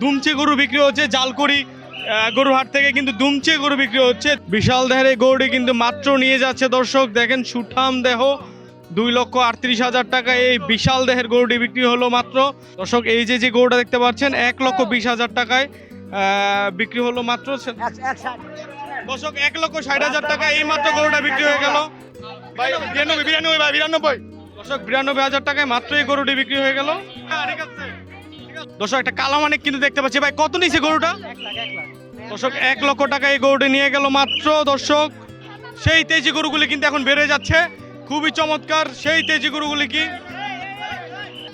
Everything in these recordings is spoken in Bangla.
দুমচে গরু বিক্রি হচ্ছে, জালকুড়ি গরু হাট থেকে কিন্তু দুমচে গরু বিক্রি হচ্ছে। বিশাল দেহের এই গরুটি কিন্তু মাত্র নিয়ে যাচ্ছে দর্শক, দেখেন সুঠাম দেহ, দুই লক্ষ আটত্রিশ হাজার টাকা এই বিশাল দেহের গরুটি বিক্রি হলো মাত্র। দর্শক, এই যে যে গরুটা দেখতে পাচ্ছেন, এক লক্ষ বিশ হাজার টাকায় বিক্রি হলো মাত্র। দর্শক, এক লক্ষ ষাট হাজার টাকা এই মাত্র গরুটা বিক্রি হয়ে গেল। বিরানব্বই বিরানব্বই বিরানব্বই। দর্শক, বিরানব্বই হাজার টাকায় মাত্র এই গরুটি বিক্রি হয়ে গেল। হ্যাঁ ঠিক আছে। দর্শক একটা কালো মানিক কিন্তু দেখতে পাচ্ছি। ভাই কত নিছে গরুটা? দর্শক এক লক্ষ টাকা এই গরুটি নিয়ে গেল মাত্র দর্শক। সেই তেজি গরুগুলি কিন্তু এখন বেড়ে যাচ্ছে। খুবই চমৎকার সেই তেজি গরুগুলি কি?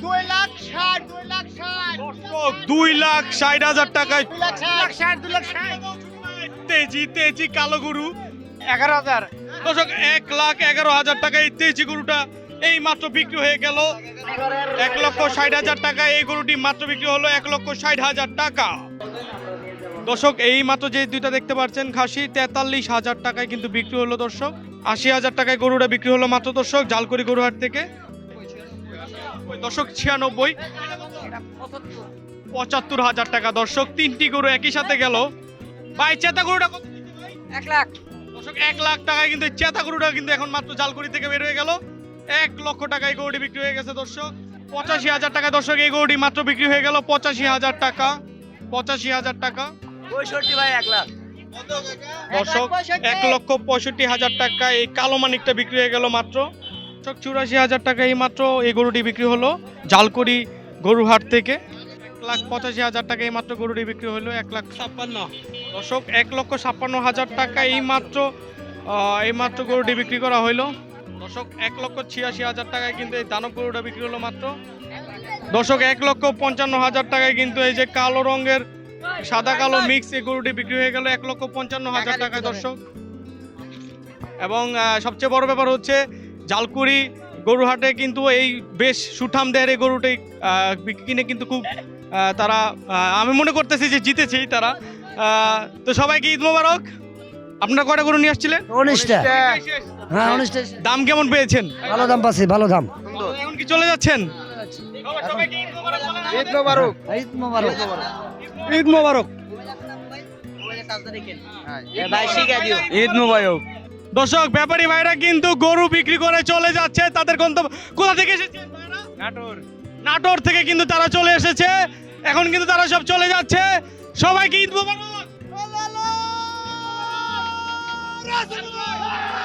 দুই লাখ ষাট দুই লাখ দুই লাখ ষাট হাজার টাকায় লাখ দুই লাখ তেজি তেজি কালো গরু। এগারো হাজার। দর্শক এক লাখ এগারো হাজার টাকা এই তেজি গরুটা এই মাত্র বিক্রি হয়ে গেল এক লক্ষ ষাট হাজার টাকা। এই গরুটি মাত্র বিক্রি হলো এক লক্ষ ষাট হাজার টাকা। দর্শক এই মাত্র যে দুইটা দেখতে পাচ্ছেন খাসি তেতাল্লিশ হাজার টাকায় কিন্তু বিক্রি হলো দর্শক। আশি হাজার টাকায় গরুটা বিক্রি হলো মাত্র দর্শক জালকরি গরুহাট থেকে। দর্শক ছিয়ানব্বই পঁচাত্তর হাজার টাকা। দর্শক তিনটি গরু একই সাথে গেল। ভাই চেতা গরুটা কত? এক লাখ। দর্শক এক লাখ টাকায় কিন্তু চেতা গরুটা কিন্তু এখন মাত্র জালকুড়ি থেকে বের হয়ে গেল। এক লক্ষ টাকায় গরুটি বিক্রি হয়ে গেছে দর্শক। পঁচাশি হাজার টাকা দর্শক এই গরুটি মাত্র বিক্রি হয়ে গেল পঁচাশি হাজার টাকা। পঁচাশি হাজার টাকা। পঁয়ষট্টি ভাই এক লাখ। দর্শক এক লক্ষ পঁয়ষট্টি হাজার টাকা এই কালো মানিকটা বিক্রি হয়ে গেল মাত্র। দর্শক চুরাশি হাজার টাকা এই মাত্র এই গরুটি বিক্রি হলো জালকুড়ি গরুহাট থেকে। এক লাখ পঁচাশি হাজার টাকা এই মাত্র গরুটি বিক্রি হলো এক লাখ ছাপ্পান্ন। দর্শক এক লক্ষ ছাপ্পান্ন হাজার টাকা এই মাত্র এই মাত্র গরুটি বিক্রি করা হইল দর্শক এক লক্ষ ছিয়াশি হাজার টাকায় কিন্তু এই দানব গরুটা বিক্রি হলো মাত্র। দর্শক এক লক্ষ পঞ্চান্ন হাজার টাকায় কিন্তু এই যে কালো রঙের সাদা কালো মিক্স এই গরুটি বিক্রি হয়ে গেল এক লক্ষ পঞ্চান্ন হাজার টাকায় দর্শক। এবং সবচেয়ে বড় ব্যাপার হচ্ছে জালকুড়ি গরুহাটে কিন্তু এই বেশ সুঠাম দেহের এই গরুটি কিনে কিন্তু খুব তারা আমি মনে করতেছি যে জিতেছি তারা। তো সবাইকে ঈদ মোবারক। আপনারা কটা গরু নিয়ে আসছিলেন? উনিশটা হ্যাঁ উনিশটা দাম কেমন পেয়েছেন? ভালো দাম পাচ্ছি ভালো দাম। এখন কি চলে যাচ্ছেন? ঈদ মোবারক। ঈদ মোবারক। ঈদ মোবারক। ভাই শিখা দিও। ঈদ মোবারক। দর্শক ব্যাপারী ভাইরা কিন্তু গরু বিক্রি করে চলে যাচ্ছে। তাদের গন্তব্য কোথা থেকে ভাইরা? নাটোর। নাটোর থেকে কিন্তু তারা চলে এসেছে। এখন কিন্তু তারা সব চলে যাচ্ছে। সবাইকে ঈদ মোবারক। Yes,